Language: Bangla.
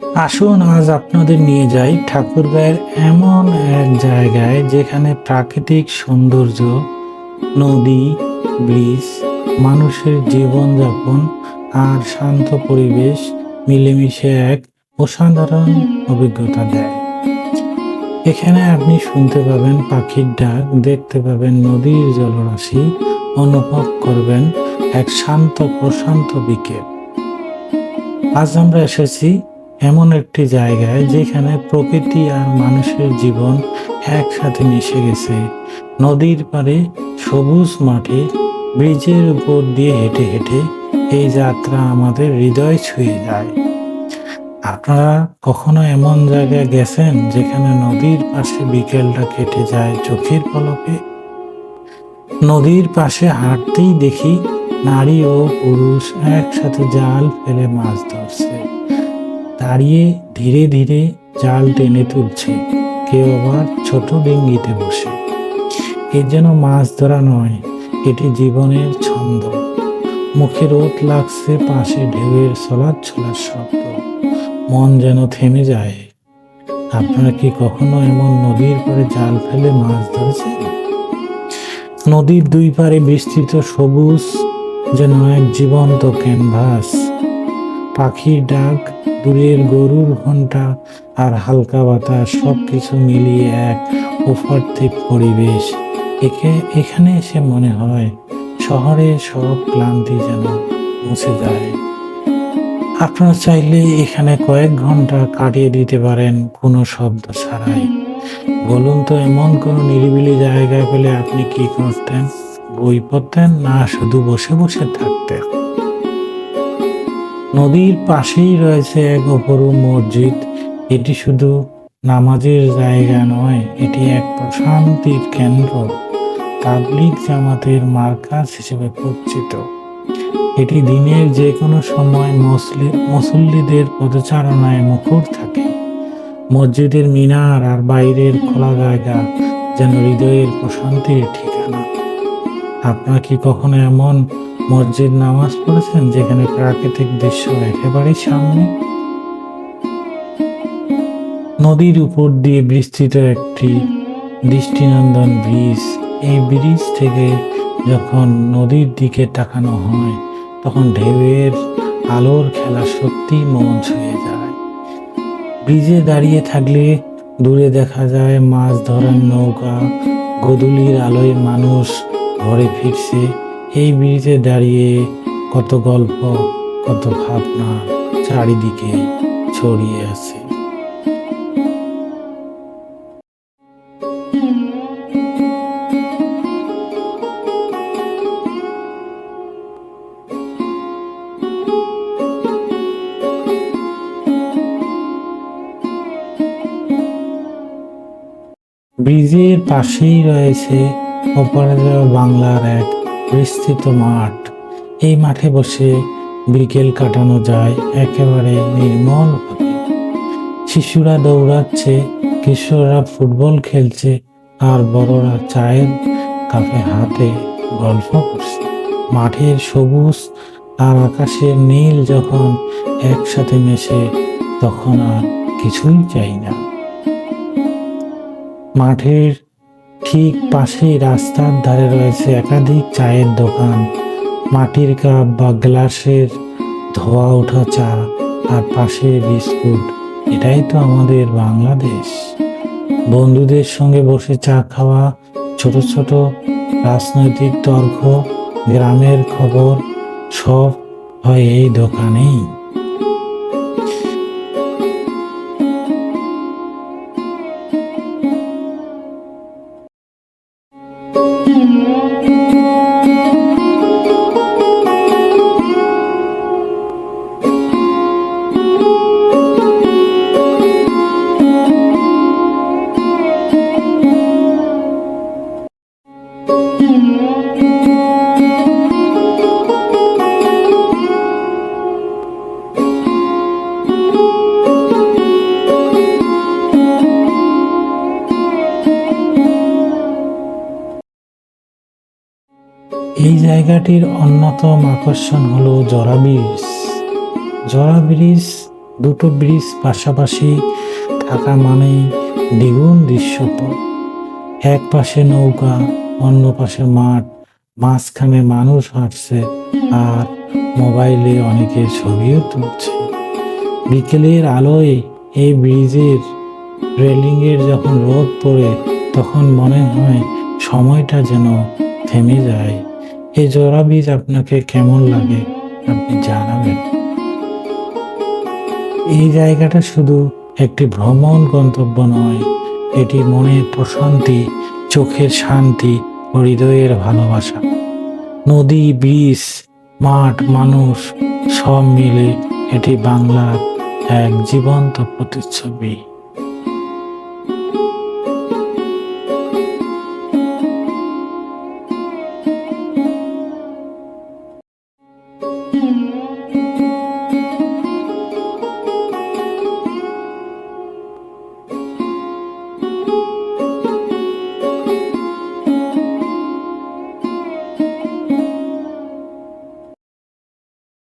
আসুন, আজ আপনাদের নিয়ে যাই ঠাকুরগাঁয়ের এমন এক জায়গায় যেখানে প্রাকৃতিক সৌন্দর্য, নদী, ব্রিজ, মানুষের জীবনযাপন আর শান্ত পরিবেশ মিলেমিশে এক অসাধারণ অভিজ্ঞতা দেয়। এখানে আপনি শুনতে পাবেন পাখির ডাক, দেখতে পাবেন নদীর জলরাশি, অনুভব করবেন এক শান্ত, প্রশান্ত বিকেল। আজ আমরা এসেছি এমন একটি জায়গায় যেখানে প্রকৃতি আর মানুষের জীবন একসাথে মিশে গেছে। নদীর পাড়ে সবুজ মাঠে ব্রিজের উপর দিয়ে হেঁটে হেঁটে এই যাত্রা আমাদের হৃদয় ছুঁয়ে যায়। আপনারা কখনো এমন জায়গায় গেছেন যেখানে নদীর পাশে বিকেলটা কেটে যায় চোখের পলকে? নদীর পাশে হাঁটতেই দেখি নারী ও পুরুষ একসাথে জাল ফেলে মাছ ধরছে। দাঁড়িয়ে ধীরে ধীরে জাল টেনে তুলছে। কেউ আবার ছোট ডিঙ্গিতে বসে। এ যেন মাছ ধরা নয়, এটি জীবনের ছন্দ। মুখে রোদ লাগছে পাশে ঢেউয়ের ছলার ছলার শব্দ। মন যেন থেমে যায়। আপনারা কি কখনো এমন নদীর পাড়ে জাল ফেলে মাছ ধরেছেন? নদীর দুই পারে বিস্তৃত সবুজ যেন এক জীবন্ত ক্যানভাস। পাখির ডাক দূরের গরুর ঘণ্টা আর হালকা বাতাস সব কিছু মিলিয়ে এক অপার্থিব পরিবেশ। একে, এখানে এসে মনে হয় শহরের সব ক্লান্তি যেন মুছে যায়। আপনারা চাইলে এখানে কয়েক ঘণ্টা কাটিয়ে দিতে পারেন কোনো শব্দ ছাড়াই। বলুন তো, এমন কোনো নিরিবিলি জায়গায় পেলে আপনি কি করতেন? বই পড়তেন না শুধু বসে বসে থাকতেন? নদীর পাশেই রয়েছে এক অপরূপ মসজিদ। এটি শুধু নামাজের জায়গা নয়, এটি এক প্রশান্তির কেন্দ্র। তাবলিগ জামাতের মার্কাজ হিসেবে পরিচিত। এটি দিনের যে কোনো সময় মসলি মুসল্লিদের পদচারণায় মুখর থাকে। মসজিদের মিনার আর বাইরের খোলা জায়গা যেন হৃদয়ের প্রশান্তির ঠিকানা। আপনারা কি কখনো এমন মসজিদ নামাজ পড়েছেন, যেখানে প্রাকৃতিক দৃশ্য একেবারেই সামনে। নদীর উপর দিয়ে বিস্তৃত একটি দৃষ্টিনন্দন ব্রিজ। এই ব্রিজ থেকে যখন নদীর দিকে তাকানো হয়, তখন ঢেউয়ের আলোর খেলা সত্যি মন ছুঁয়ে যায়। ব্রিজে দাঁড়িয়ে থাকলে দূরে দেখা যায় মাছ ধরার নৌকা গদুলির আলোয় মানুষ ঘরে ফিরছে। এই ব্রিজে দাঁড়িয়ে কত গল্প, কত ভাবনা চারিদিকে ছড়িয়ে আছে। ব্রিজের পাশেই রয়েছে অপরাজয় বাংলার এক বিস্তৃত মাঠ। এই মাঠে বসে বিকেল কাটানো যায় একেবারে নির্মল শিশুরা দৌড়াচ্ছে, কিশোররা ফুটবল খেলছে, আর বড়রা চায়ের কাপে হাতে গল্প করছে। মাঠের সবুজ আর আকাশের নীল যখন একসাথে মেশে, তখন আর কিছুই চাই না। মাঠের ঠিক পাশেই রাস্তার ধারে রয়েছে একাধিক চায়ের দোকান। মাটির কাপ বা গ্লাসের ধোয়া ওঠা চা আর পাশে বিস্কুট। এটাই তো আমাদের বাংলাদেশ। বন্ধুদের সঙ্গে বসে চা খাওয়া, ছোট ছোট রাজনৈতিক তর্ক, গ্রামের খবর, সব হয় এই দোকানেই। এই জায়গাটির অন্যতম আকর্ষণ হলো জরা ব্রিজ। জরা ব্রিজ দুটো ব্রিজ পাশাপাশি থাকা মানেই দ্বিগুণ দৃশ্যপট। এক পাশে নৌকা, অন্য পাশে মাঠ, মাঝখানে মানুষ হাঁটছে আর মোবাইলে অনেকে ছবিও তুলছে। বিকেলের আলোয় এই ব্রিজের রেলিংয়ের যখন রোদ পড়ে, তখন মনে হয় সময়টা যেন থেমে যায়। এই জোড়া বীজ আপনাকে কেমন লাগে? আপনি জানাবেন। এই জায়গাটা শুধু একটি ভ্রমণ গন্তব্য নয়, এটি মনের প্রশান্তি, চোখের শান্তি ও হৃদয়ের ভালোবাসা। নদী, ব্রিজ, মাঠ, মানুষ, সব মিলে এটি বাংলার এক জীবন্ত প্রতিচ্ছবি।